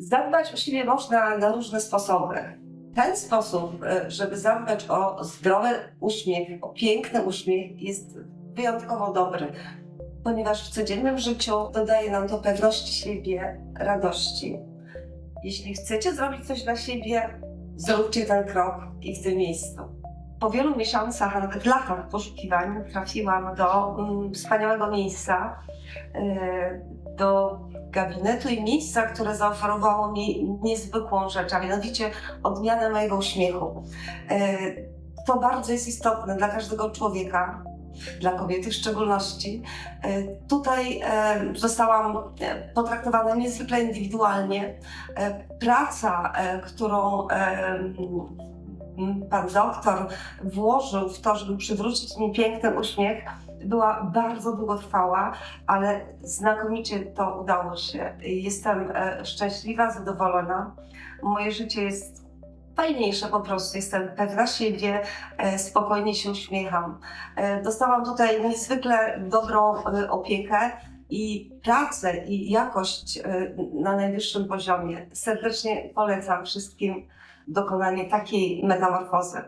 Zadbać o siebie można na różne sposoby. Ten sposób, e, żeby zadbać o zdrowy uśmiech, o piękny uśmiech, jest wyjątkowo dobry, ponieważ w codziennym życiu dodaje nam to pewności siebie, radości. Jeśli chcecie zrobić coś dla siebie, zróbcie ten krok i w tym miejscu. Po wielu miesiącach, a nawet latach poszukiwań trafiłam do mm, wspaniałego miejsca, e, do gabinetu i miejsca, które zaoferowało mi niezwykłą rzecz, a mianowicie odmianę mojego uśmiechu. E, To bardzo jest istotne dla każdego człowieka, dla kobiety w szczególności. E, Tutaj zostałam potraktowana niezwykle indywidualnie. Praca, którą pan doktor włożył w to, żeby przywrócić mi piękny uśmiech, była bardzo długotrwała, ale znakomicie to udało się. Jestem e, szczęśliwa, zadowolona. Moje życie jest fajniejsze po prostu. Jestem pewna siebie, e, spokojnie się uśmiecham. E, Dostałam tutaj niezwykle dobrą opiekę i pracę i jakość e, na najwyższym poziomie. Serdecznie polecam wszystkim dokonanie takiej metamorfozy.